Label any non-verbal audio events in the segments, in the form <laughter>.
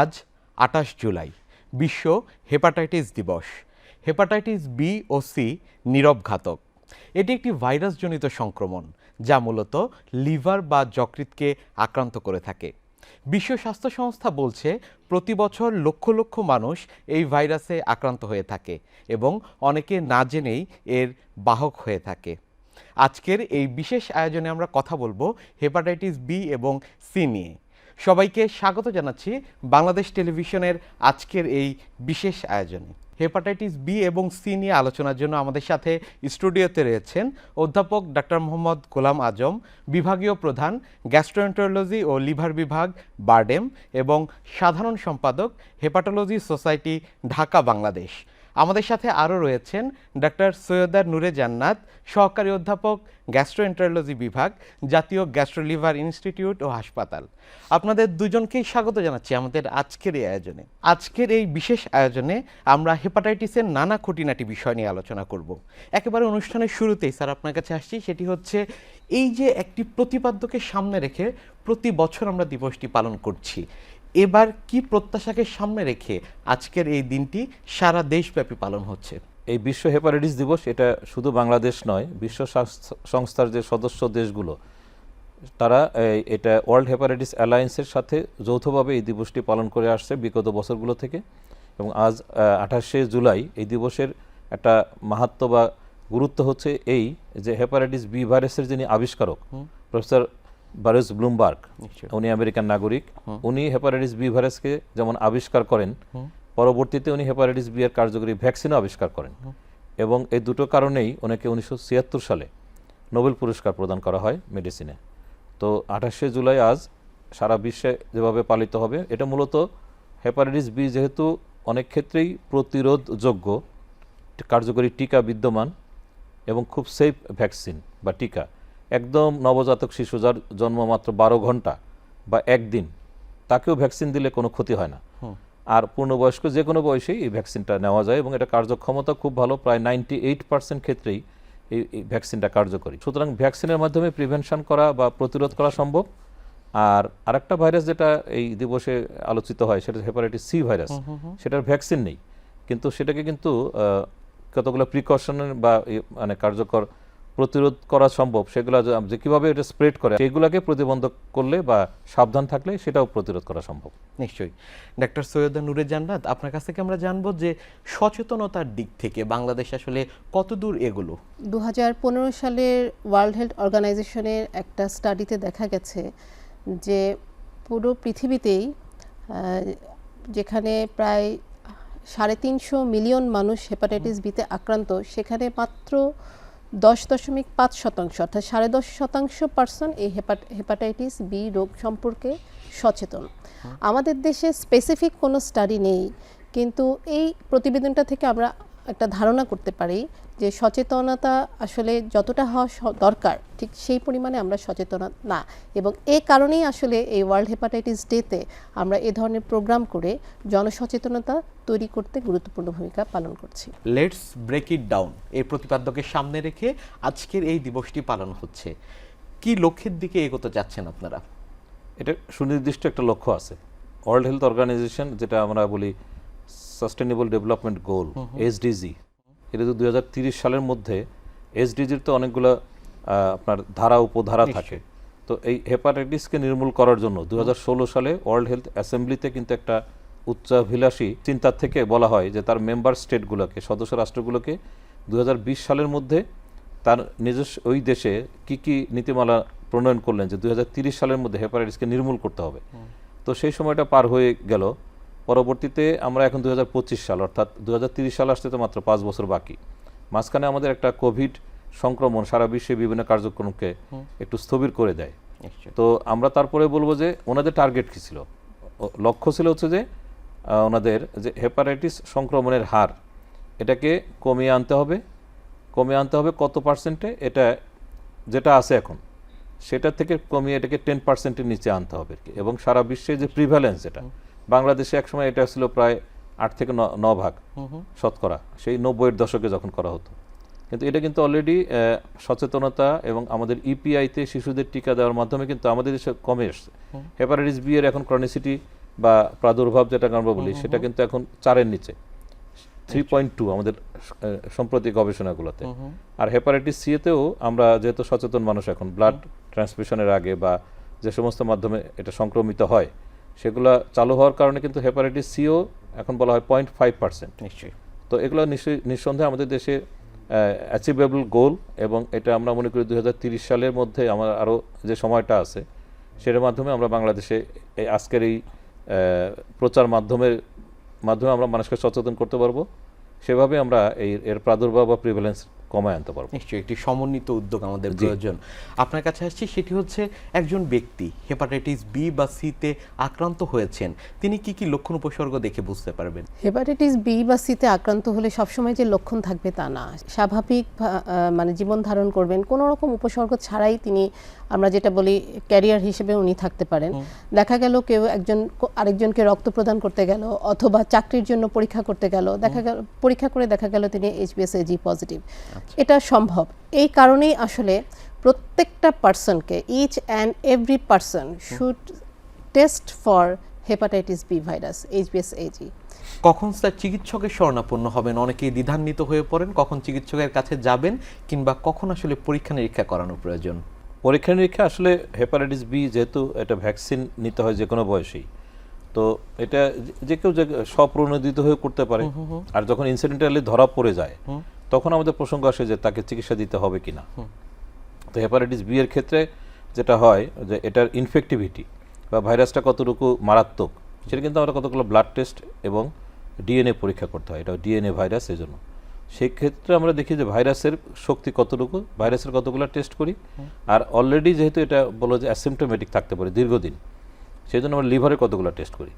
আজ আটাশ জুলাই, বিশ্ব হেপাটাইটিস দিবস। হেপাটাইটিস বি ও সি নীরব ঘাতক এটি একটি ভাইরাসজনিত সংক্রমণ, যা মূলত লিভার বা যকৃৎকে আক্রান্ত করে থাকে। বিশ্ব স্বাস্থ্য সংস্থা বলছে, প্রতি বছর লক্ষ লক্ষ মানুষ এই ভাইরাসে আক্রান্ত হয়ে থাকে এবং অনেকে না জেনেই এর বাহক হয়ে থাকে। আজকের এই বিশেষ আয়োজনে আমরা কথা বলব হেপাটাইটিস বি এবং সি নিয়ে। সবাইকে স্বাগত জানাচ্ছি বাংলাদেশ টেলিভিশনের আজকের এই বিশেষ আয়োজনে। হেপাটাইটিস বি এবং সি নিয়ে আলোচনার জন্য আমাদের সাথে স্টুডিওতে রয়েছেন অধ্যাপক ডাক্তার মোহাম্মদ গোলাম আজম, বিভাগীয় প্রধান, গ্যাস্ট্রোএন্টারোলজি ও লিভার বিভাগ, বারডেম, এবং সাধারণ সম্পাদক, হেপাটোলজি সোসাইটি, ঢাকা, বাংলাদেশ। আমাদের সাথে আরও রয়েছেন ডাক্তার সৈয়দার নূরে জান্নাত, সহকারী অধ্যাপক, গ্যাস্ট্রোএন্টারোলজি বিভাগ, জাতীয় গ্যাস্ট্রোলিভার ইনস্টিটিউট ও হাসপাতাল। আপনাদের দুজনকেই স্বাগত জানাচ্ছি আমাদের আজকের এই আয়োজনে। আজকের এই বিশেষ আয়োজনে আমরা হেপাটাইটিসের নানা খুঁটিনাটি বিষয় নিয়ে আলোচনা করব। একেবারে অনুষ্ঠানের শুরুতেই স্যার আপনার কাছে আসছি, সেটি হচ্ছে এই যে একটি প্রতিপাদ্যকে সামনে রেখে প্রতি বছর আমরা দিবসটি পালন করছি এবার কি প্রত্যাশাকে সামনে রেখে আজকের এই দিনটি সারা দেশব্যাপী পালন হচ্ছে? এই বিশ্ব হেপাটাইটিস দিবস এটা শুধু বাংলাদেশ নয় বিশ্ব স্বাস্থ্য সংস্থার যে সদস্য দেশগুলো তারা এটা ওয়ার্ল্ড হেপাটাইটিস অ্যালায়েন্সের সাথে যৌথভাবে এই দিবসটি পালন করে আসছে বিগত বছরগুলো থেকে। এবং আজ আঠাশে জুলাই এই দিবসের একটা মাহাত্ম বা গুরুত্ব হচ্ছে এই যে হেপাটাইটিস বি ভাইরাসের যিনি আবিষ্কারক প্রফেসর বারেস ব্লুমবার্গ উনি আমেরিকান নাগরিক। উনি হেপাটাইটিস বি ভাইরাসকে যেমন আবিষ্কার করেন পরবর্তীতে উনি হেপাটাইটিস বি এর কার্যকরী ভ্যাকসিনও আবিষ্কার করেন। এবং এই দুটো কারণেই ওনাকে উনিশশো ছিয়াত্তর সালে নোবেল পুরস্কার প্রদান করা হয় মেডিসিনে। তো আঠাশে জুলাই আজ সারা বিশ্বে যেভাবে পালিত হবে এটা মূলত হেপাটাইটিস বি যেহেতু অনেক ক্ষেত্রেই প্রতিরোধযোগ্য কার্যকরী টিকা বিদ্যমান এবং খুব সেফ ভ্যাকসিন বা টিকা। একদম নবজাতক শিশু যার জন্ম মাত্র বারো ঘণ্টা বা একদিন তাকেও ভ্যাকসিন দিলে কোনো ক্ষতি হয় না। আর পূর্ণবয়স্ক যে কোনো বয়সেই এই ভ্যাকসিনটা নেওয়া যায় এবং এটা কার্যক্ষমতা খুব ভালো প্রায় নাইনটি এইট পার্সেন্ট ক্ষেত্রেই এই ভ্যাকসিনটা কার্যকরী। সুতরাং ভ্যাকসিনের মাধ্যমে প্রিভেনশন করা বা প্রতিরোধ করা সম্ভব। আর আরেকটা ভাইরাস যেটা এই দিবসে আলোচিত হয় সেটা হেপাটাইটিস সি ভাইরাস। সেটার ভ্যাকসিন নেই। কিন্তু সেটাকে কিন্তু কতগুলো প্রিকশনের বা মানে কার্যকর প্রতিরোধ করা সম্ভব সেগুলো যে- কীভাবে এটা স্প্রেড করে সেগুলোকে প্রতিবন্ধক করলে বা সাবধান থাকলে সেটাও প্রতিরোধ করা সম্ভব। নিশ্চয়ই। ডাক্তার সৈয়দা নূরে জান্নাত আপনার কাছ থেকে আমরা জানব যে সচেতনতার দিক থেকে বাংলাদেশ আসলে কতদূর এগুলো? দু হাজার পনেরো সালের ওয়ার্ল্ড হেলথ অর্গানাইজেশনের একটা স্টাডিতে দেখা গেছে যে পুরো পৃথিবীতেই যেখানে প্রায় সাড়ে তিনশো মিলিয়ন মানুষ হেপাটাইটিস বিতে আক্রান্ত সেখানে মাত্র দশ দশমিক পাঁচ শতাংশ, অর্থাৎ সাড়ে দশ শতাংশ পার্সন এই হেপাট- হেপাটাইটিস বি রোগ সম্পর্কে সচেতন। আমাদের দেশে স্পেসিফিক কোনো স্টাডি নেই, কিন্তু এই প্রতিবেদনটা থেকে আমরা একটা ধারণা করতে পারি যে সচেতনতা আসলে যতটা হওয়া দরকার ঠিক সেই পরিমাণে আমরা সচেতন না। এবং এ কারণেই আসলে এই ওয়ার্ল্ড হেপাটাইটিস ডেতে আমরা এ ধরনের প্রোগ্রাম করে জনসচেতনতা তৈরি করতে গুরুত্বপূর্ণ ভূমিকা পালন করছি। লেটস ব্রেক ইট ডাউন এই প্রতিপাদ্যকে সামনে রেখে আজকের এই দিবসটি পালন হচ্ছে। কি লক্ষ্যের দিকে এগোতে যাচ্ছেন আপনারা? এটা সুনির্দিষ্ট একটা লক্ষ্য আছে। ওয়ার্ল্ড হেলথ অর্গানাইজেশন যেটা আমরা বলি সাস্টেনেবল ডেভেলপমেন্ট গোল এসডিজি এটা তো দুই সালের মধ্যে এসডিজির তো অনেকগুলো আপনার ধারা উপধারা থাকে। তো এই হেপাটাইটিসকে নির্মূল করার জন্য দু হাজার ষোলো সালে ওয়ার্ল্ড হেলথ অ্যাসেম্বলিতে কিন্তু একটা উচ্চাভিলাষী চিন্তার থেকে বলা হয় যে তার মেম্বার স্টেটগুলোকে সদস্য রাষ্ট্রগুলোকে দু হাজার বিশ সালের মধ্যে তার নিজস্ব ওই দেশে কি কি নীতিমালা প্রণয়ন করলেন যে দুই সালের মধ্যে হেপাটাইটিসকে নির্মূল করতে হবে। তো সেই সময়টা পার হয়ে গেল। পরবর্তীতে আমরা এখন দু হাজার পঁচিশ সাল অর্থাৎ দুই হাজার ত্রিশ সাল আসতে তো মাত্র পাঁচ বছর বাকি। মাঝখানে আমাদের একটা কোভিড সংক্রমণ সারা বিশ্বে বিভিন্ন কার্যক্রমকে একটু স্থবির করে দেয়। তো আমরা তারপরে বলব যে ওনাদের টার্গেট কী ছিল? লক্ষ্য ছিল হচ্ছে যে ওনাদের যে হেপাটাইটিস সংক্রমণের হার এটাকে কমিয়ে আনতে হবে। কমিয়ে আনতে হবে কত পার্সেন্টে? এটা যেটা আছে এখন সেটা থেকে কমিয়ে এটাকে টেন পার্সেন্টের নিচে আনতে হবে আর কি। এবং সারা বিশ্বে যে প্রিভ্যালেন্স এটা বাংলাদেশে একসময় এটা ছিল প্রায় আট থেকে ন ভাগ শতকরা সেই নব্বইয়ের দশকে যখন করা হতো। কিন্তু এটা কিন্তু অলরেডি সচেতনতা এবং আমাদের ইপিআইতে শিশুদের টিকা দেওয়ার মাধ্যমে কিন্তু আমাদের দেশে কমে এসছে। হেপাটাইটিস বি এর এখন ক্রনিসিটি বা প্রাদুর্ভাব যেটা আমরা বলি সেটা কিন্তু এখন চারের নিচে। থ্রি পয়েন্ট টু আমাদের সম্প্রতি গবেষণাগুলোতে। আর হেপাটাইটিস সি তেও আমরা যেহেতু সচেতন মানুষ এখন ব্লাড ট্রান্সমিশনের আগে বা যে সমস্ত মাধ্যমে এটা সংক্রমিত হয় সেগুলা চালু হওয়ার কারণে কিন্তু হেপাটাইটিস সিও এখন বলা হয় পয়েন্ট ফাইভ পার্সেন্ট নিশ্চয়ই। তো এগুলো নিশ্চয়ই নিঃসন্দেহে আমাদের দেশে অ্যাচিভেবল গোল এবং এটা আমরা মনে করি দুই সালের মধ্যে আমার আরও যে সময়টা আছে সেটার মাধ্যমে আমরা বাংলাদেশে এই আজকের এই প্রচার মাধ্যমের মাধ্যমে আমরা মানুষকে সচেতন করতে পারব। সেভাবে আমরা এই এর প্রাদুর্ভাব বা প্রিভ্যালেন্স কমায় আনতে পারব। নিশ্চয়ই একটি সমন্বিত উদ্যোগ আমাদের প্রয়োজন। আপনার কাছে আসছি সেটি হচ্ছে একজন ব্যক্তি হেপাটাইটিস বি বা সিতে আক্রান্ত হয়েছেন তিনি কি কি লক্ষণ উপসর্গ দেখে বুঝতে পারবেন? হেপাটাইটিস বি বা সিতে আক্রান্ত হলে সবসময় যে লক্ষণ থাকবে তা না। স্বাভাবিক মানে জীবন ধারণ করবেন কোনো রকম উপসর্গ ছাড়াই তিনি আমরা যেটা বলি ক্যারিয়ার হিসেবে উনি থাকতে পারেন। দেখা গেল কেউ একজন আরেকজনকে রক্ত প্রদান করতে গেল অথবা চাকরির জন্য পরীক্ষা করতে গেল দেখা গেল পরীক্ষা করে দেখা গেল তিনি এইচবিএসএজি পজিটিভ এটা সম্ভব। এই কারণেই আসলে প্রত্যেকটা পার্সনকে each and every person should test for hepatitis B virus এইচবিএসএজি কখন স্যার চিকিৎসকের শরণাপন্ন হবেন? অনেকেই দ্বিধান্বিত হয়ে পড়েন। কখন চিকিৎসকের কাছে যাবেন? কিংবা কখন আসলে পরীক্ষা নিরীক্ষা করানো প্রয়োজন? পরীক্ষা নিরীক্ষা আসলে হেপাটাইটিস বি যেহেতু এটা ভ্যাকসিন নিতে হয় যে কোনো বয়সেই তো এটা যে- কেউ যে স্বপ্রণোদিত হয়ে করতে পারে আর যখন ইনসিডেন্টালি ধরা পড়ে যায় তখন আমাদের প্রসঙ্গ আসে যে তাকে চিকিৎসা দিতে হবে কিনা। তো হেপাটাইটিস বি এর ক্ষেত্রে যেটা হয় যে এটার ইনফেক্টিভিটি বা ভাইরাসটা কতটুকু মারাত্মক সেটা কিন্তু আমরা কতগুলো ব্লাড টেস্ট এবং ডিএনএ পরীক্ষা করতে হয়। এটা ডিএনএ ভাইরাস এই জন্য সেই ক্ষেত্রে আমরা দেখি যে ভাইরাসের শক্তি কতটুকু? ভাইরাসের কতগুলো টেস্ট করি? আর অলরেডি যেহেতু এটা বলো যে অ্যাসিমটোমেটিক থাকতে পারে দীর্ঘদিন সেই জন্য আমরা লিভারে কতগুলো টেস্ট করি?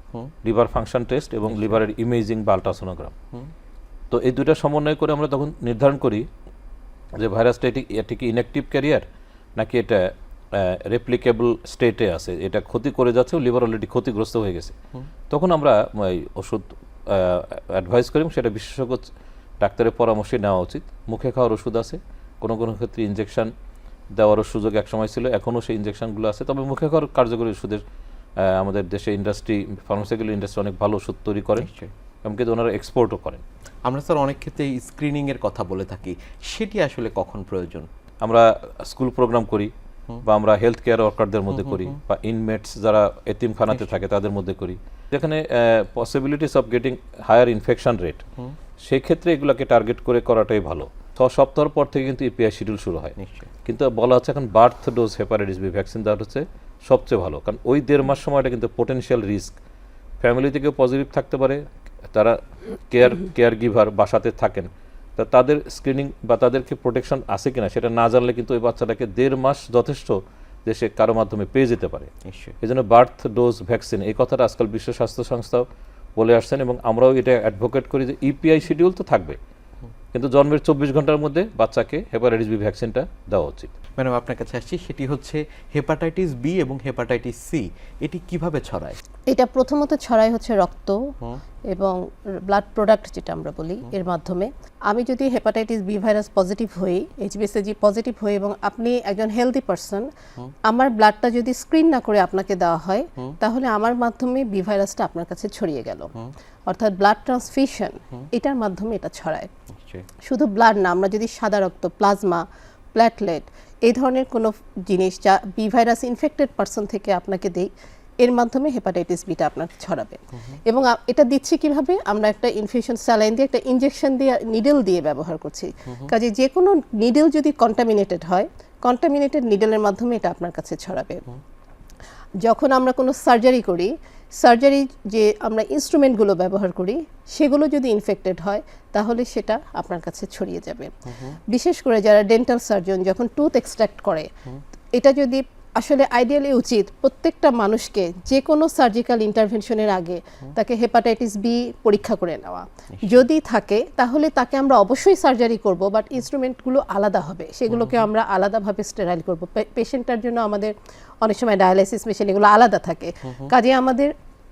লিভার ফাংশন টেস্ট এবং লিভারের ইমেজিং বা আলট্রাসোনোগ্রাম তো এই দুইটা সমন্বয় করে আমরা তখন নির্ধারণ করি যে ভাইরাসটা এটি এটি কি ইনঅ্যাক্টিভ ক্যারিয়ার নাকি এটা রেপ্লিকেবল স্টেটে আছে? এটা ক্ষতি করে যাচ্ছে লিভার অলরেডি ক্ষতিগ্রস্ত হয়ে গেছে। তখন আমরা ওষুধ অ্যাডভাইস করি সেটা বিশেষজ্ঞ ডাক্তারের পরামর্শে নেওয়া উচিত। মুখে খাওয়ার ওষুধ আছে কোনো কোনো ক্ষেত্রে ইনজেকশন দেওয়ারও সুযোগ একসময় ছিল এখনও সেই ইনজেকশনগুলো আছে। তবে মুখে খাওয়ার কার্যকরী ওষুধের আমাদের দেশে ইন্ডাস্ট্রি ফার্মাসিউটিক্যাল ইন্ডাস্ট্রি অনেক ভালো ওষুধ তৈরি করেন এমনকি ওনারা এক্সপোর্টও করেন। আমরা স্যার অনেক ক্ষেত্রে স্ক্রিনিং এর কথা বলে থাকি সেটি আসলে কখন প্রয়োজন? আমরা স্কুল প্রোগ্রাম করি বা আমরা হেলথ কেয়ার ওয়ার্কারদের মধ্যে করি বা ইনমেটস যারা এতিমখানাতে থাকে তাদের মধ্যে করি। যেখানে possibilities of getting higher infection rate সেই ক্ষেত্রে এগুলোকে টার্গেট করে করাটাই ভালো। ছ সপ্তাহ পর থেকে কিন্তু ইপিআই শিডিউল শুরু হয়। নিশ্চয়ই। কিন্তু বলা হচ্ছে এখন birth dose hepatitis B vaccine দেওয়া হচ্ছে সবচেয়ে ভালো। কারণ ওই দেড় মাস সময়টা কিন্তু পোটেনশিয়াল রিস্ক ফ্যামিলি থেকেও পজিটিভ থাকতে পারে তারা কেয়ার কেয়ার গিভার বাসাতে থাকেন। তা তাদের স্ক্রিনিং বা তাদেরকে প্রোটেকশন আছে কিনা সেটা না জানলে কিন্তু ওই বাচ্চাটাকে দেড় মাস যথেষ্ট যে সে কারও মাধ্যমে পেয়ে যেতে পারে। নিশ্চয়ই। এই জন্য বার্থ ডোজ ভ্যাকসিন এই কথাটা আজকাল বিশ্ব স্বাস্থ্য সংস্থাও বলে আসছেন এবং আমরাও এটা অ্যাডভোকেট করি যে ইপিআই শিডিউল তো থাকবে। কিন্তু জন্মের চব্বিশ ঘণ্টার মধ্যে বাচ্চাকে হেপাটাইটিস বি ভ্যাকসিনটা দেওয়া উচিত। ম্যাডাম আপনার কাছে আসছি। সেটি হচ্ছে হেপাটাইটিস বি এবং হেপাটাইটিস সি। এটি কীভাবে ছড়ায়? এটা প্রথমত ছড়ায় হচ্ছে রক্ত এবং ব্লাড প্রোডাক্ট যেটা আমরা বলি এর মাধ্যমে। আমি যদি হেপাটাইটিস বি ভাইরাস পজিটিভ হই এইচবিএসএজি পজিটিভ হই এবং আপনি একজন হেলদি পারসন আমার ব্লাডটা যদি স্ক্রিন না করে আপনাকে দেওয়া হয় তাহলে আমার মাধ্যমে বি ভাইরাসটা আপনার কাছে ছড়িয়ে গেল। অর্থাৎ ব্লাড ট্রান্সফিউশন এটার মাধ্যমে এটা ছড়ায়। শুধু ব্লাড না আমরা যদি সাদা রক্ত প্লাজমা প্ল্যাটলেট এই ধরনের কোনো জিনিস যা বি ভাইরাস ইনফেক্টেড পারসন থেকে আপনাকে দেই, এর মাধ্যমে হেপাটাইটিস বিটা আপনার ছড়াবে। এবং এটা দিচ্ছি কীভাবে? আমরা একটা ইনফিউশন স্যালাইন দিয়ে, একটা ইনজেকশন দিয়ে নিডল দিয়ে ব্যবহার করছি। কাজে যে কোনো নিডল যদি কন্টামিনেটেড হয় কন্টামিনেটেড নিডলের মাধ্যমে এটা আপনার কাছে ছড়াবে। যখন আমরা কোনো সার্জারি করি সার্জারি যে আমরা ইনস্ট্রুমেন্টগুলো ব্যবহার করি সেগুলো যদি ইনফেক্টেড হয় তাহলে সেটা আপনার কাছে ছড়িয়ে যাবে। বিশেষ করে যারা ডেন্টাল সার্জন যখন টুথ এক্সট্রাক্ট করে এটা যদি আসলে আইডিয়ালি উচিত প্রত্যেকটা মানুষকে যে কোনো সার্জিক্যাল ইন্টারভেনশনের আগে তাকে হেপাটাইটিস বি পরীক্ষা করে নেওয়া। যদি থাকে তাহলে তাকে আমরা অবশ্যই সার্জারি করব বাট ইনস্ট্রুমেন্টগুলো আলাদা হবে। সেগুলোকে আমরা আলাদাভাবে স্টেরাইল করব। পেশেন্টটার জন্য আমাদের অনেক সময় ডায়ালাইসিস মেশিন এগুলো আলাদা থাকে। কাজে আমাদের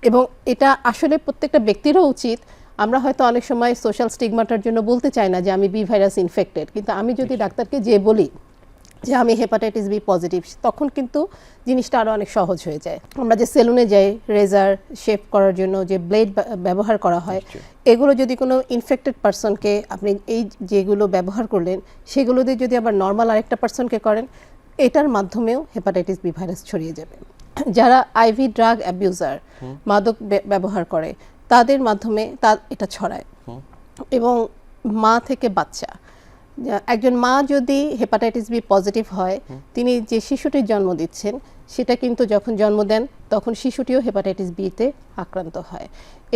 এবং এটা আসলে প্রত্যেকটা ব্যক্তিরও উচিত। আমরা হয়তো অনেক সময় সোশ্যাল স্টিগমাটার জন্য বলতে চাই না যে আমি বি ভাইরাস ইনফেক্টেড কিন্তু আমি যদি ডাক্তারকে যে বলি যে আমি হেপাটাইটিস বি পজিটিভ তখন কিন্তু জিনিসটা আরও অনেক সহজ হয়ে যায়। আমরা যে সেলুনে যাই রেজার শেভ করার জন্য যে ব্লেড ব্যবহার করা হয় এগুলো যদি কোনো ইনফেক্টেড পার্সনকে আপনি এই যেগুলো ব্যবহার করলেন সেগুলো দিয়ে যদি আবার নর্মাল আরেকটা পার্সনকে করেন এটার মাধ্যমেও হেপাটাইটিস বি ভাইরাস ছড়িয়ে যাবে। যারা আইভি ড্রাগ অ্যাবিউজার মাদক ব্যবহার করে তাদের মাধ্যমে তা এটা ছড়ায়। এবং মা থেকে বাচ্চা একজন মা যদি হেপাটাইটিস বি পজিটিভ হয় তিনি যে শিশুটির জন্ম দিচ্ছেন সেটা কিন্তু যখন জন্ম দেন তখন শিশুটিও হেপাটাইটিস বিতে আক্রান্ত হয়।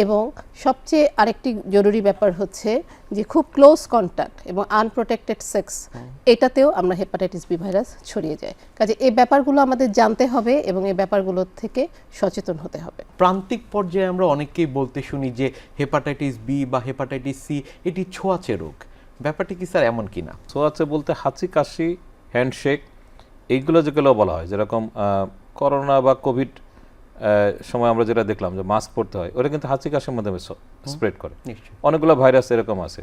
এবং সবচেয়ে আরেকটি জরুরি ব্যাপার হচ্ছে যে খুব ক্লোজ কন্ট্যাক্ট এবং আনপ্রোটেক্টেড সেক্স এটাতেও আমরা হেপাটাইটিস বি ভাইরাস ছড়িয়ে যায়। কাজে এই ব্যাপারগুলো আমাদের জানতে হবে এবং এই ব্যাপারগুলো থেকে সচেতন হতে হবে। প্রান্তিক পর্যায়ে আমরা অনেককেই বলতে শুনি যে হেপাটাইটিস বি বা হেপাটাইটিস সি এটি ছোঁয়াচে রোগ। ব্যাপারটি কি স্যার এমন কিনা? ছোঁয়াচে বলতে হাঁচি কাশি হ্যান্ডশেক এইগুলো যেগুলো বলা হয় যেরকম করোনা বা কোভিড সময় আমরা যেটা দেখলাম যে মাস্ক পরতে হয় ওটা কিন্তু হাঁচি কাশির মাধ্যমে স্প্রেড করে। অনেকগুলো ভাইরাস এরকম আছে।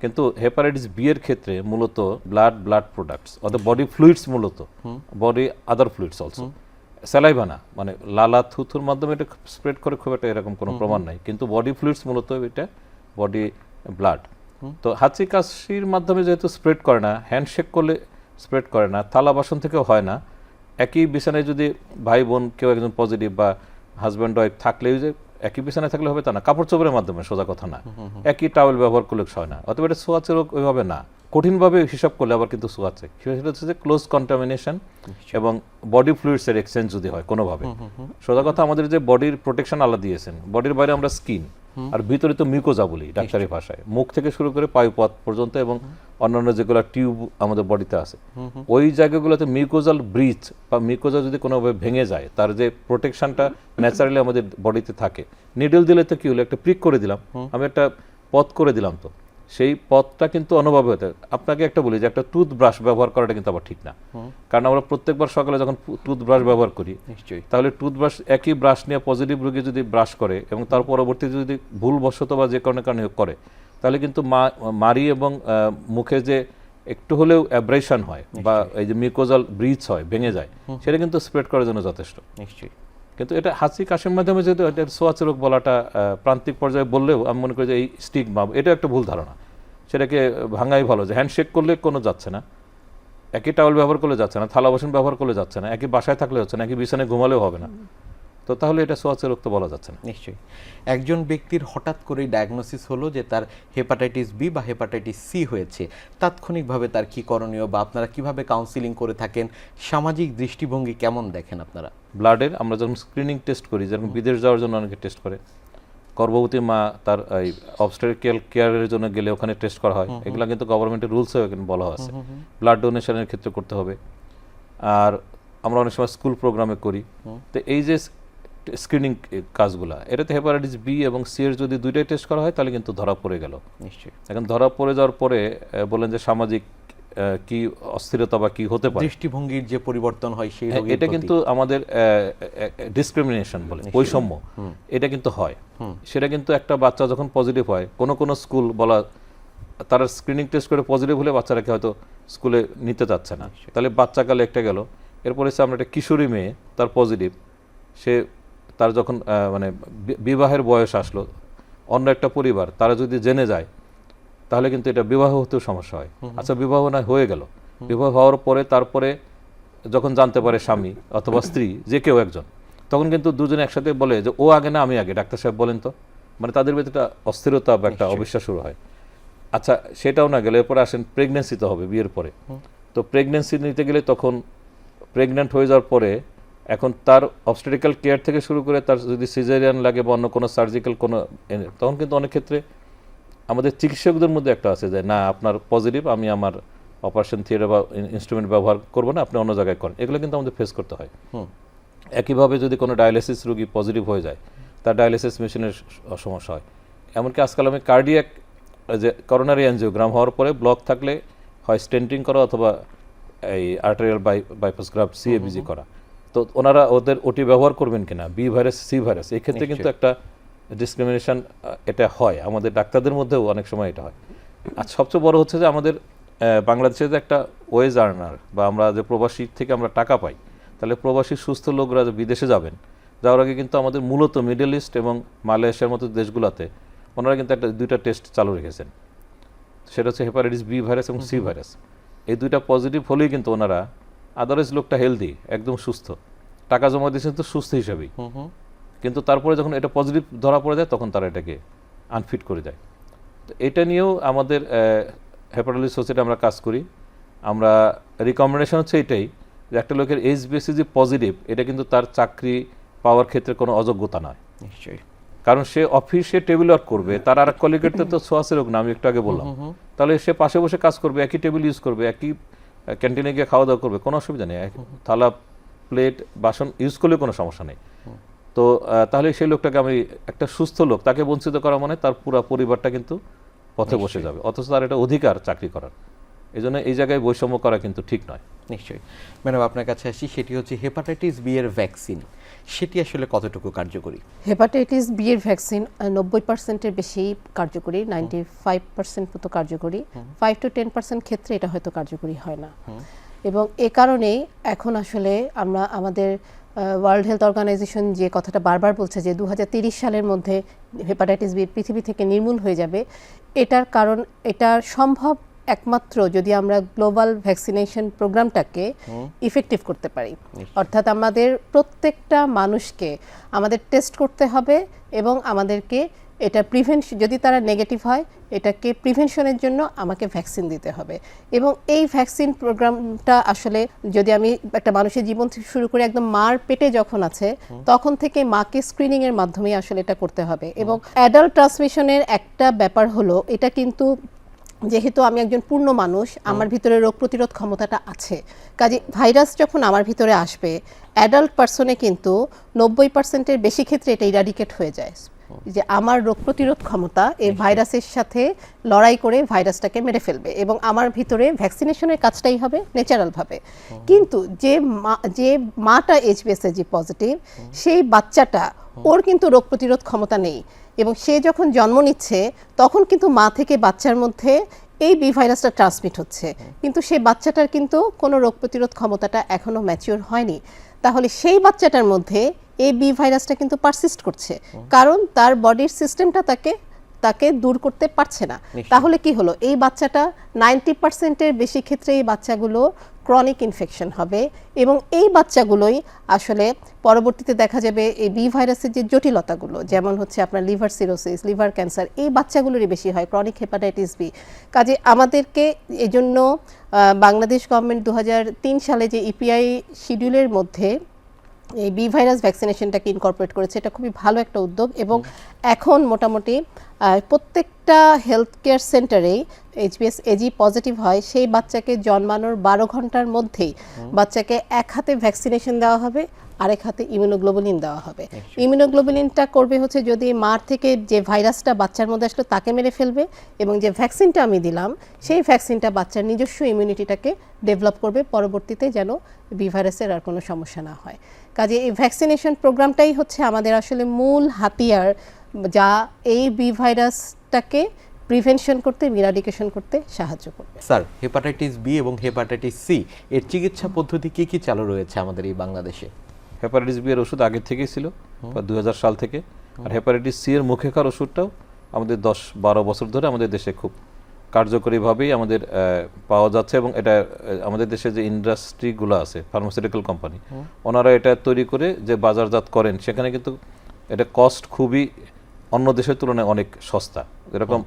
কিন্তু হেপাটাইটিস বি এর ক্ষেত্রে মূলত ব্লাড ব্লাড প্রোডাক্টস অর্থাৎ বডি ফ্লুইডস মূলত body other fluids also saliva না মানে লালা থুথুর মাধ্যমে এটা স্প্রেড করে খুব একটা এরকম কোনো প্রমাণ নাই। কিন্তু বডি ফ্লুইডস মূলত এটা বডি ব্লাড। তো হাঁচি কাশির মাধ্যমে যেহেতু স্প্রেড করে না হ্যান্ডশেক করলে স্প্রেড করে না থালা বাসন থেকেও হয় না একই বিছানায় যদি ভাই বোন কেউ একজন পজিটিভ বা হাজব্যান্ড ওয়াইফ থাকলেও যে একই বিছানায় থাকলে হবে তা না কাপড় চোপড়ের মাধ্যমে সোজা কথা না। একই টাওয়েল ব্যবহার করলে হয় না অথবা এটা সোয়াচে রোগ ওইভাবে না কঠিনভাবে হিসাব করলে আবার কিন্তু সোয়াচে সেটা হচ্ছে যে ক্লোজ কন্টামিনেশন এবং বডি ফ্লুইডস এর এক্সচেঞ্জ যদি হয় কোনোভাবে। সোজা কথা আমাদের যে বডির প্রোটেকশন আলাদা দিয়েছেন বডির বাইরে আমরা স্কিন আর ভিতরে তো মিউকোজা বলি ডাক্তারি ভাষায়। মুখ থেকে শুরু করে পায়ুপথ পর্যন্ত এবং অন্যান্য যেগুলো টিউব আমাদের বডিতে আছে। ওই জায়গাগুলোতে মিউকোজাল ব্রিজ বা মিউকোজা যদি কোনোভাবে ভেঙে যায় তার যে প্রোটেকশনটা ন্যাচারালি আমাদের বডিতে থাকে নিডল দিলে তো কি হলো? একটা প্রিক করে দিলাম। আমি একটা পথ করে দিলাম তো। সেই পথটা কিন্তু অনুভব হতে আপনাকে একটা বলি যে একটা টুথব্রাশ ব্যবহার করাটা কিন্তু আবার ঠিক না। কারণ আমরা প্রত্যেকবার সকালে যখন টুথব্রাশ ব্যবহার করি নিশ্চয়ই। তাহলে টুথব্রাশ একই ব্রাশ নিয়ে পজিটিভ রোগী যদি ব্রাশ করে এবং তার পরবর্তীতে যদি ভুলবশত বা যে কারণে কারণে করে তাহলে কিন্তু মা মারি এবং মুখে যে একটু হলেও অ্যাব্রেশন হয় বা এই যে মিউকোজাল ব্রিজ হয় ভেঙে যায় সেটা কিন্তু স্প্রেড করার জন্য যথেষ্ট। নিশ্চয়ই। কিন্তু এটা হাসি কাশির মাধ্যমে যেহেতু এটা সোয়াচ রোগ বলাটা প্রান্তিক পর্যায়ে বললেও আমি মনে করি যে এই স্টিক স্টিগমা এটা একটা ভুল ধারণা। সেটাকে ভাঙাই ভালো, যে হ্যান্ডশেক করলে কোনো যাচ্ছে না, একই টাওয়েল ব্যবহার করলে যাচ্ছে না, থালা বাসন ব্যবহার করলে যাচ্ছে না, একই বাসায় থাকলে হচ্ছে না, একই বিছানায় ঘুমালেও হবে না। তো তাহলে এটা সোয়াচে রোগ তো বলা যাচ্ছে না। নিশ্চয়ই। একজন ব্যক্তির হঠাৎ করেই ডায়াগনোসিস হলো যে তার হেপাটাইটিস বি বা হেপাটাইটিস সি হয়েছে। তাৎক্ষণিকভাবে তার কি করণীয় বা আপনারা কীভাবে কাউন্সিলিং করে থাকেন? সামাজিক দৃষ্টিভঙ্গি কেমন দেখেন আপনারা? ব্লাডের আমরা যখন স্ক্রিনিং টেস্ট করি যেরকম বিদেশ যাওয়ার জন্য অনেকে টেস্ট করে। গর্ভবতী মা তার এই অবস্টেরিক্যাল কেয়ারের জন্য গেলে ওখানে টেস্ট করা হয়। এগুলো কিন্তু গভর্নমেন্টের রুলসেও এখানে বলা আছে। ব্লাড ডোনেশনের ক্ষেত্রে করতে হবে। আর আমরা অনেক সময় স্কুল প্রোগ্রামে করি। তো এই যে স্ক্রিনিং কাজগুলা। এটাতে হেপাটাইটিস বি এবং সি এর যদি দুইটাই টেস্ট করা হয় তাহলে কিন্তু ধরা পড়ে গেল। নিশ্চয়ই। এখন ধরা পড়ে যাওয়ার পরে বলেন যে সামাজিক কি অস্থিরতা বা কি হতে পারে? দৃষ্টিভঙ্গির যে পরিবর্তন হয় সেই হ্যাঁ, এটা কিন্তু আমাদের ডিসক্রিমিনেশন বলে বৈষম্য। এটা কিন্তু হয়। সেটা কিন্তু একটা বাচ্চা যখন পজিটিভ হয় কোনো কোনো স্কুল বলা তারা স্ক্রিনিং টেস্ট করে পজিটিভ হলে বাচ্চারাকে হয়তো স্কুলে নিতে চাচ্ছে না। তাহলে বাচ্চাকালে একটা গেল। এরপরে হচ্ছে আমরা একটা কিশোরী মেয়ে তার পজিটিভ সে তার যখন মানে বিবাহের বয়স আসলো অন্য একটা পরিবার তারা যদি জেনে যায় তাহলে কিন্তু এটা বিবাহ হতেও সমস্যা হয়। আচ্ছা বিবাহ না হয়ে গেল। বিবাহ হওয়ার পরে তারপরে যখন জানতে পারে স্বামী অথবা স্ত্রী যে কেউ একজন তখন কিন্তু দুজনে একসাথে বলে যে ও আগে না আমি আগে। ডাক্তার সাহেব বলেন তো। মানে তাদের ভিতরে একটা অস্থিরতা বা একটা অবিশ্বাস শুরু হয়। আচ্ছা সেটাও না গেলে এরপরে আসেন প্রেগনেন্সি তো হবে বিয়ের পরে। তো প্রেগনেন্সি নিতে গেলে তখন প্রেগনেন্ট হয়ে যাওয়ার পরে এখন তার অবস্টেটিক্যাল কেয়ার থেকে শুরু করে তার যদি সিজারিয়ান লাগে বা অন্য কোনো সার্জিক্যাল কোনো তখন কিন্তু অনেক ক্ষেত্রে আমাদের চিকিৎসকদের মধ্যে একটা আছে যে না আপনার পজিটিভ আমি আমার অপারেশন থিয়েটার বা ইনস্ট্রুমেন্ট ব্যবহার করব না আপনি অন্য জায়গায় করেন। এগুলো কিন্তু আমাদের ফেস করতে হয়। একইভাবে যদি কোনো ডায়ালিসিস রোগী পজিটিভ হয়ে যায় তার ডায়ালিসিস মেশিনের সমস্যা হয়। এমনকি আজকাল আমি কার্ডিয়াক যে করোনারি অ্যানজিওগ্রাম হওয়ার পরে ব্লক থাকলে হয় স্টেন্টিং করা অথবা এই arterial by bypass graft CABG করা। তো ওনারা ওদের ওটি ব্যবহার করবেন কিনা? বি ভাইরাস সি ভাইরাস এই ক্ষেত্রে কিন্তু একটা ডিসক্রিমিনেশন এটা হয়। আমাদের ডাক্তারদের মধ্যেও অনেক সময় এটা হয়। আর সবচেয়ে বড় হচ্ছে যে আমাদের বাংলাদেশে যে একটা ওয়েজ আর্নার বা আমরা যে প্রবাসী থেকে আমরা টাকা পাই তাহলে প্রবাসী সুস্থ লোকরা যে বিদেশে যাবেন যাওয়ার আগে কিন্তু আমাদের মূলত মিডল ইস্ট এবং মালয়েশিয়ার মতো দেশগুলোতে ওনারা কিন্তু একটা দুইটা টেস্ট চালু রেখেছেন। সেটা হচ্ছে হেপাটাইটিস বি ভাইরাস এবং সি ভাইরাস এই দুইটা পজিটিভ হলেই কিন্তু ওনারা আদারওয়াইজ লোকটা হেলদি একদম সুস্থ। টাকা জমা দিয়েছেন তো সুস্থ হিসাবেই। কিন্তু তারপরে যখন এটা পজিটিভ ধরা পড়ে যায় তখন তারা এটাকে আনফিট করে দেয়। তো এটা নিয়েও আমাদের হেপাটাইটিস সোসাইটি আমরা কাজ করি। আমরা রিকমেন্ডেশন হচ্ছে এটাই যে একটা লোকের এইচ বিএসসি যে পজিটিভ এটা কিন্তু তার চাকরি পাওয়ার ক্ষেত্রে কোনো অযোগ্যতা নয়। নিশ্চয়ই। কারণ সে অফিসে টেবিল ওয়ার্ক করবে তার আর কলিগের তো <coughs> সোয়াসের রোগ না আমি একটু আগে বললাম। তাহলে সে পাশে বসে কাজ করবে একই টেবিল ইউজ করবে একই ক্যান্টিনে গিয়ে খাওয়া দাওয়া করবে কোনো অসুবিধা নেই। থালা প্লেট বাসন ইউজ করলে কোনো সমস্যা নেই। তো তাহলে সেই লোকটাকে আমি একটা সুস্থ লোক তাকে বঞ্চিত করা মানে তার পুরো পরিবারটা কিন্তু পথে বসে যাবে। অথচ তার একটা অধিকার চাকরি করার। এই জন্য এই জায়গায় বৈষম্য করা কিন্তু ঠিক নয়। নিশ্চয়ই। ম্যাডাম আপনার কাছে আসি সেটি হচ্ছে হেপাটাইটিস বি এর ভ্যাকসিন সেটি আসলে কতটুকু কার্যকরী? হেপাটাইটিস বি এর ভ্যাকসিন নব্বই পার্সেন্টের বেশি কার্যকরী নাইনটি ফাইভ পার্সেন্ট মতো কার্যকরী। ফাইভ টু টেন পার্সেন্ট ক্ষেত্রে এটা হয়তো কার্যকরী হয় না। এবং এ কারণেই এখন আসলে আমরা আমাদের ওয়ার্ল্ড হেলথ অর্গানাইজেশন যে কথাটা বারবার বলছে যে দু সালের মধ্যে হেপাটাইটিস বি পৃথিবী থেকে নির্মূল হয়ে যাবে এটার কারণ এটা সম্ভব একমাত্র যদি আমরা গ্লোবাল ভ্যাকসিনেশন প্রোগ্রামটাকে ইফেক্টিভ করতে পারি। অর্থাৎ আমাদের প্রত্যেকটা মানুষকে আমাদের টেস্ট করতে হবে এবং আমাদেরকে এটা প্রিভেনশন যদি তারা নেগেটিভ হয় এটাকে প্রিভেনশনের জন্য আমাকে ভ্যাকসিন দিতে হবে। এবং এই ভ্যাকসিন প্রোগ্রামটা আসলে যদি আমি একটা মানুষের জীবন থেকে শুরু করে একদম মার পেটে যখন আছে তখন থেকে মাকে স্ক্রিনিং এর মাধ্যমে আসলে এটা করতে হবে। এবং অ্যাডাল্ট ট্রান্সমিশনের একটা ব্যাপার হলো এটা কিন্তু যেহেতু আমি একজন পূর্ণ মানুষ আমার ভিতরে রোগ প্রতিরোধ ক্ষমতাটা আছে। কাজে ভাইরাস যখন আমার ভিতরে আসবে অ্যাডাল্ট পার্সনে কিন্তু নব্বই পার্সেন্টের বেশি ক্ষেত্রে এটা ইরাডিকেট হয়ে যায়। যে আমার রোগ প্রতিরোধ ক্ষমতা এই ভাইরাসের সাথে লড়াই করে ভাইরাসটাকে মেরে ফেলবে এবং আমার ভিতরে ভ্যাকসিনেশনের কাজটাই হবে ন্যাচারালভাবে কিন্তু যে মা যে মাটা এইচবিএসএজি পজিটিভ সেই বাচ্চাটা ওর কিন্তু রোগ প্রতিরোধ ক্ষমতা নেই এবং সে যখন জন্ম নিচ্ছে তখন কিন্তু মা থেকে বাচ্চার মধ্যে এই বি ভাইরাসটা ট্রান্সমিট হচ্ছে। কিন্তু সেই বাচ্চাটার কিন্তু কোনো রোগ প্রতিরোধ ক্ষমতাটা এখনও ম্যাচিওর হয়নি। তাহলে সেই বাচ্চাটার মধ্যে এই বি ভাইরাসটা কিন্তু পারসিস্ট করছে। কারণ তার বডির সিস্টেমটা তাকে তাকে দূর করতে পারছে না। তাহলে কি হলো? এই বাচ্চাটা নাইনটি পার্সেন্টের বেশি ক্ষেত্রে এই বাচ্চাগুলো ক্রনিক ইনফেকশন হবে এবং এই বাচ্চাগুলোই আসলে পরবর্তীতে দেখা যাবে এই বি ভাইরাসের যে জটিলতাগুলো যেমন হচ্ছে আপনার লিভার সিরোসিস লিভার ক্যান্সার এই বাচ্চাগুলোরই বেশি হয় ক্রনিক হেপাটাইটিস বি কাজে আমাদেরকে এজন্য বাংলাদেশ গভর্নমেন্ট দু হাজার তিন সালে যে ইপিআই শিডিউলের মধ্যে এই বি ভাইরাস ভ্যাকসিনেশনটাকে ইনকর্পোরেট করেছে এটা খুবই ভালো একটা উদ্যোগ এবং এখন মোটামুটি প্রত্যেকটা হেলথ কেয়ার সেন্টারেই এইচবিএস এজি পজিটিভ হয় সেই বাচ্চাকে জন্মানোর বারো ঘণ্টার মধ্যেই বাচ্চাকে এক হাতে ভ্যাকসিনেশন দেওয়া হবে আরেক হাতে ইমিউনোগ্লোবুলিন দেওয়া হবে। ইমিউনোগ্লোবুলিনটা করবে হচ্ছে যদি মার থেকে যে ভাইরাসটা বাচ্চার মধ্যে আসলো তাকে মেরে ফেলবে এবং যে ভ্যাকসিনটা আমি দিলাম সেই ভ্যাকসিনটা বাচ্চার নিজস্ব ইমিউনিটিটাকে ডেভেলপ করবে পরবর্তীতে যেন বি ভাইরাসের আর কোনো সমস্যা না হয়। কাজে এই ভ্যাকসিনেশন প্রোগ্রামটাই হচ্ছে আমাদের আসলে মূল হাতিয়ার যা এই বি ভাইরাসটাকে প্রিভেনশন করতে ইরাডিকেশন করতে সাহায্য করবে। স্যার হেপাটাইটিস বি এবং হেপাটাইটিস সি এর চিকিৎসা পদ্ধতি কি কি চালু রয়েছে আমাদের এই বাংলাদেশে? হেপাটাইটিস বি এর ওষুধ আগে থেকেই ছিল বা দু হাজার সাল থেকে। আর হেপাটাইটিস সি এর মুখে খাওয়ার ওষুধটাও আমাদের দশ বারো বছর ধরে আমাদের দেশে খুব কার্যকরীভাবেই আমাদের পাওয়া যাচ্ছে এবং এটা আমাদের দেশে যে ইন্ডাস্ট্রিগুলো আছে ফার্মাসিউটিক্যাল কোম্পানি ওনারা এটা তৈরি করে যে বাজারজাত করেন সেখানে কিন্তু এটা কস্ট খুবই অন্য দেশের তুলনায় অনেক সস্তা। এরকম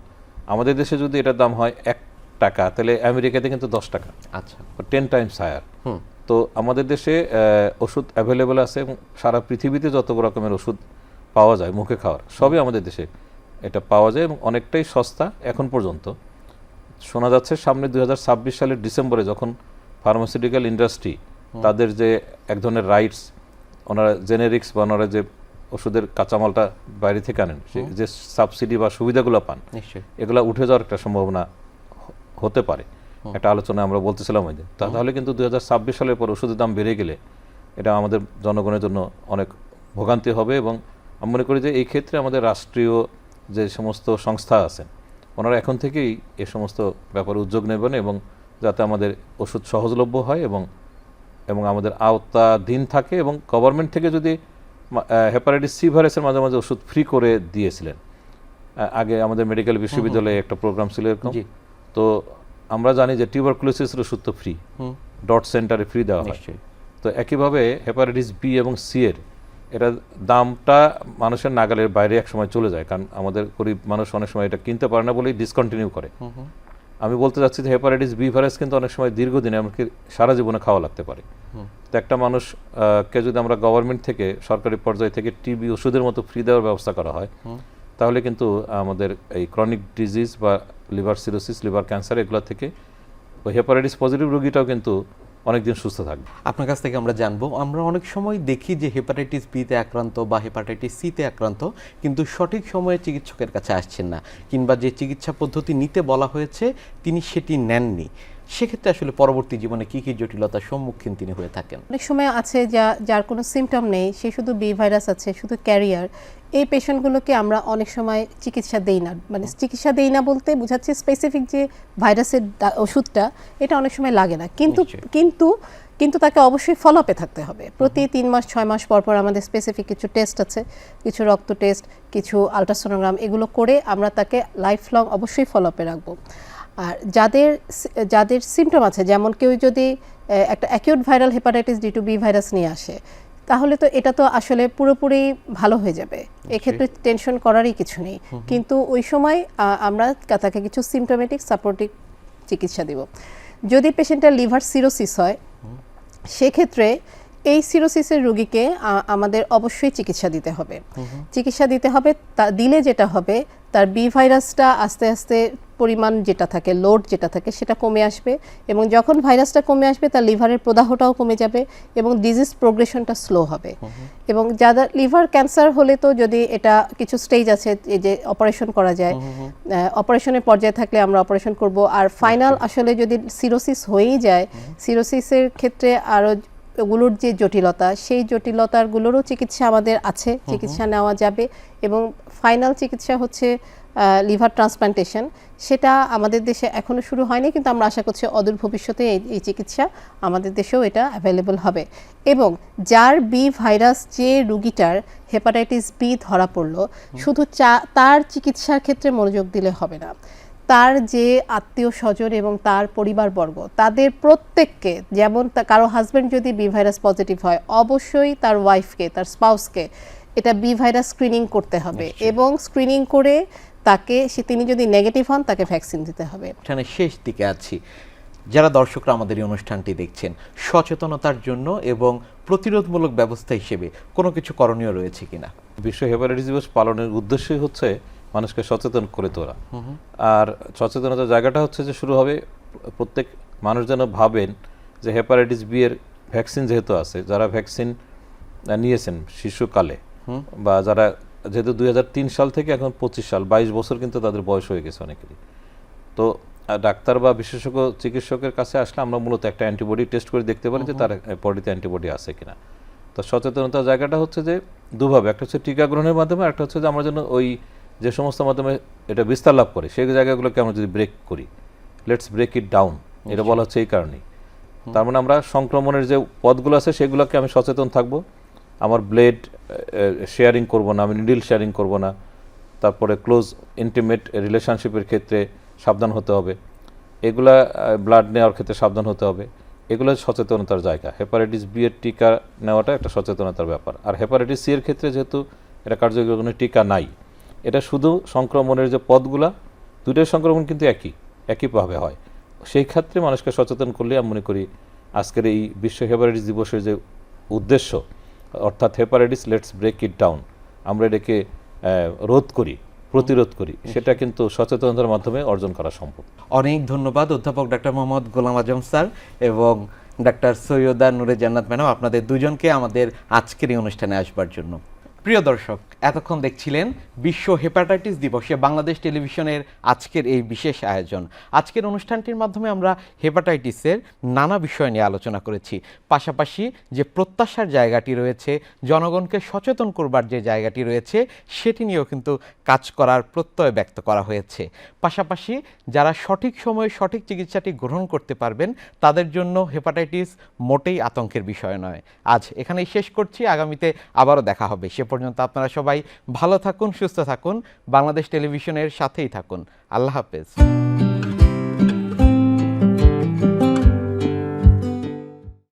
আমাদের দেশে যদি এটার দাম হয় এক টাকা তাহলে আমেরিকাতে কিন্তু দশ টাকা। আচ্ছা। টেন টাইমস হায়ার তো আমাদের দেশে ওষুধ অ্যাভেলেবেল আছে এবং সারা পৃথিবীতে যত রকমের ওষুধ পাওয়া যায় মুখে খাওয়ার সবই আমাদের দেশে এটা পাওয়া যায় এবং অনেকটাই সস্তা এখন পর্যন্ত। শোনা যাচ্ছে সামনে দুই হাজার ছাব্বিশ সালের ডিসেম্বরে যখন ফার্মাসিউটিক্যাল ইন্ডাস্ট্রি তাদের যে এক ধরনের রাইটস ওনারা জেনেরিক্স বা ওনারা যে ওষুধের কাঁচামালটা বাইরে থেকে আনেন সে- যে সাবসিডি বা সুবিধাগুলো পান এগুলা উঠে যাওয়ার একটা সম্ভাবনা হতে পারে। একটা আলোচনা আমরা বলতেছিলাম ওই দিন তাহলে কিন্তু দু হাজার ছাব্বিশ সালের পর ওষুধের দাম বেড়ে গেলে এটা আমাদের জনগণের জন্য অনেক ভোগান্তি হবে এবং আমি মনে করি যে এই ক্ষেত্রে আমাদের রাষ্ট্রীয় যে সমস্ত সংস্থা আছেন ওনারা এখন থেকেই এ সমস্ত ব্যাপারে উদ্যোগ নেবেন এবং যাতে আমাদের ওষুধ সহজলভ্য হয় এবং এবং আমাদের আওতাধীন থাকে এবং গভর্নমেন্ট থেকে যদি হেপাটাইটিস সি ভাইরাসের মাঝে মাঝে ওষুধ ফ্রি করে দিয়েছিলেন। আগে আমাদের মেডিকেল বিশ্ববিদ্যালয়ে একটা প্রোগ্রাম ছিল এরকম। তো আমরা জানি যে টিউবারকুলোসিসের ওষুধ তো ফ্রি ডট সেন্টারে ফ্রি দেওয়া হয়। তো একইভাবে হেপাটাইটিস বি এবং সি এর এটা দামটা মানুষের নাগালের বাইরে এক সময় চলে যায় কারণ আমাদের গরিব মানুষ অনেক সময় এটা কিনতে পারে না বলেই ডিসকন্টিনিউ করে। আমি বলতে চাচ্ছি যে হেপাটাইটিস বি ভাইরাস কিন্তু অনেক সময় দীর্ঘদিন এমনকি সারা জীবনে খাওয়া লাগতে পারে। তো একটা মানুষ আহ, কে যদি আমরা গভর্নমেন্ট থেকে সরকারি পর্যায় থেকে টিবি ওষুধের মতো ফ্রি দেওয়ার ব্যবস্থা করা হয় তাহলে কিন্তু আমাদের এই ক্রনিক ডিজিজ বা লিভার সিরোসিস লিভার ক্যান্সার এগুলো থেকে ওই হেপাটাইটিস পজিটিভ রোগীটাও কিন্তু অনেকদিন সুস্থ থাকবে। আপনার কাছ থেকে আমরা জানব আমরা অনেক সময় দেখি যে হেপাটাইটিস বিতে আক্রান্ত বা হেপাটাইটিস সিতে আক্রান্ত কিন্তু সঠিক সময়ে চিকিৎসকের কাছে আসছেন না কিংবা যে চিকিৎসা পদ্ধতি নিতে বলা হয়েছে তিনি সেটি নেননি। সেক্ষেত্রে আসলে পরবর্তী জীবনে কি কি জটিলতার সম্মুখীন তিনি হয়ে থাকেন? অনেক সময় আছে যা যার কোনো সিমটম নেই সে শুধু বি ভাইরাস আছে শুধু ক্যারিয়ার এই পেশেন্টগুলোকে আমরা অনেক সময় চিকিৎসা দেই না। মানে চিকিৎসা দেই না বলতে বোঝাচ্ছে স্পেসিফিক যে ভাইরাসের ওষুধটা এটা অনেক সময় লাগে না। কিন্তু কিন্তু কিন্তু তাকে অবশ্যই ফলো আপে থাকতে হবে। প্রতি তিন মাস ছয় মাস পর পর আমাদের স্পেসিফিক কিছু টেস্ট আছে কিছু রক্ত টেস্ট কিছু আলট্রাসোনোগ্রাম এগুলো করে আমরা তাকে লাইফ লং অবশ্যই ফলো আপে রাখব। আর যাদের যাদের সিমটম আছে যেমন কেউ যদি একটা acute viral hepatitis due to B virus নিয়ে আসে তাহলে তো এটা তো আসলে পুরোপুরি ভালো হয়ে যাবে। এক্ষেত্রে টেনশন করারই কিছু নেই। কিন্তু ওই সময় আমরা তাকে কিছু সিমটোমেটিক সাপোর্টিভ চিকিৎসা দিব। যদি পেশেন্টের লিভার সিরোসিস হয় সেক্ষেত্রে এই সিরোসিসের রোগীকে আমাদের অবশ্যই চিকিৎসা দিতে হবে। চিকিৎসা দিতে হবে তা দিলে যেটা হবে তার বি ভাইরাসটা আস্তে আস্তে পরিমাণ যেটা থাকে লোড যেটা থাকে সেটা কমে আসবে এবং যখন ভাইরাসটা কমে আসবে তার লিভারের প্রদাহটাও কমে যাবে এবং ডিজিজ প্রোগ্রেশনটা স্লো হবে। এবং যাদের লিভার ক্যান্সার হলে তো যদি এটা কিছু স্টেজ আছে এই যে অপারেশন করা যায় অপারেশনের পর্যায়ে থাকলে আমরা অপারেশন করব। আর ফাইনাল আসলে যদি সিরোসিস হয়েই যায় সিরোসিসের ক্ষেত্রে আরও ওগুলোর যে জটিলতা সেই জটিলতারগুলোরও চিকিৎসা আমাদের আছে চিকিৎসা নেওয়া যাবে এবং ফাইনাল চিকিৎসা হচ্ছে লিভার ট্রান্সপ্লান্টেশন সেটা আমাদের দেশে এখনও শুরু হয়নি কিন্তু আমরা আশা করছি অদূর ভবিষ্যতে এই এই চিকিৎসা আমাদের দেশেও এটা অ্যাভেলেবল হবে। এবং যার বি ভাইরাস যে রুগীটার হেপাটাইটিস বি ধরা পড়ল শুধু চা- তার চিকিৎসার ক্ষেত্রে মনোযোগ দিলে হবে না। তার যে আত্মীয় স্বজন এবং তার পরিবারবর্গ তাদের প্রত্যেককে যেমন কারও হাজবেন্ড যদি বি ভাইরাস পজিটিভ হয় অবশ্যই তার ওয়াইফকে তার স্পাউসকে এটা বি ভাইরাস স্ক্রিনিং করতে হবে। এবং স্ক্রিনিং করে তাকে সে তিনি যদি নেগেটিভ হন তাকে ভ্যাকসিন দিতে হবে। এখানে শেষ দিকে আছি। যারা দর্শকরা আমাদের এই অনুষ্ঠানটি দেখছেন সচেতনতার জন্য এবং প্রতিরোধমূলক ব্যবস্থা হিসেবে কোনো কিছু করণীয় রয়েছে কিনা? বিশ্ব হেপাটাইটিস দিবস পালনের উদ্দেশ্যই হচ্ছে মানুষকে সচেতন করে তোলা। আর সচেতনতার জায়গাটা হচ্ছে যে শুরু হবে প্রত্যেক মানুষ যেন ভাবেন যে হেপাটাইটিস বি এর ভ্যাকসিন যেহেতু আছে যারা ভ্যাকসিন নিয়েছেন শিশুকালে বা যারা যেহেতু দুই হাজার তিন সাল থেকে এখন পঁচিশ সাল বাইশ বছর কিন্তু তাদের বয়স হয়ে গেছে অনেকেরই। তো ডাক্তার বা বিশেষজ্ঞ চিকিৎসকের কাছে আসলে আমরা মূলত একটা অ্যান্টিবডি টেস্ট করে দেখতে পারি যে তার বডিতে অ্যান্টিবডি আছে কিনা। তো সচেতনতার জায়গাটা হচ্ছে যে দুভাবে একটা হচ্ছে টিকা গ্রহণের মাধ্যমে একটা হচ্ছে যে আমরা যেন ওই যে সমস্ত মাধ্যমে এটা বিস্তার লাভ করে সেই জায়গাগুলোকে আমরা যদি ব্রেক করি। লেটস ব্রেক ইট ডাউন এটা বলা হচ্ছে এই কারণেই। তার মানে আমরা সংক্রমণের যে পথগুলো আছে সেগুলোকে আমি সচেতন থাকব। আমার ব্লেড শেয়ারিং করব না, আমি নিডিল শেয়ারিং করব না। তারপরে ক্লোজ ইন্টিমেট রিলেশনশিপের ক্ষেত্রে সাবধান হতে হবে। এগুলা ব্লাড নেওয়ার ক্ষেত্রে সাবধান হতে হবে। এগুলো সচেতনতার জায়গা। হেপাটাইটিস বি এর টিকা নেওয়াটা একটা সচেতনতার ব্যাপার। আর হেপাটাইটিস সি এর ক্ষেত্রে যেহেতু এটা কার্যকরী কোনো টিকা নাই, এটা শুধু সংক্রমণের যে পথগুলা দুটোর সংক্রমণ কিন্তু একই একইভাবে হয়। সেই ক্ষেত্রে মানুষকে সচেতন করলে আমি মনে করি আজকের এই বিশ্ব হেপাটাইটিস দিবসের যে উদ্দেশ্য অর্থাৎ hepatitis let's break it down. আমরা এটাকে রোধ করি প্রতিরোধ করি। সেটা কিন্তু সচেতনতার মাধ্যমে অর্জন করা সম্ভব। অনেক ধন্যবাদ অধ্যাপক ডাক্তার মোহাম্মদ গোলাম আজম স্যার এবং ডাক্তার সৈয়দা নুরে জান্নাত ম্যাডাম আপনাদের দুজনকে আমাদের আজকের এই অনুষ্ঠানে আসবার জন্য। প্রিয় দর্শক, এতক্ষণ দেখছিলেন বিশ্ব হেপাটাইটিস দিবসে বাংলাদেশ টেলিভিশনের আজকের এই বিশেষ আয়োজন। আজকের অনুষ্ঠানটির মাধ্যমে আমরা হেপাটাইটিসের নানা বিষয় নিয়ে আলোচনা করেছি। পাশাপাশি যে প্রত্যাশার জায়গাটি রয়েছে, জনগণকে সচেতন করবার যে জায়গাটি রয়েছে, সেটি নিয়েও কিন্তু কাজ করার প্রত্যয় ব্যক্ত করা হয়েছে। পাশাপাশি যারা সঠিক সময়ে সঠিক চিকিৎসাটি গ্রহণ করতে পারবেন, তাদের জন্য হেপাটাইটিস মোটেই আতঙ্কের বিষয় নয়। আজ এখানেই শেষ করছি। আগামীতে আবারও দেখা হবে। সে পর্যন্ত আপনারা সবাই ভালো থাকুন সুস্থ থাকুন। বাংলাদেশ টেলিভিশনের সাথেই থাকুন। আল্লাহ হাফেজ।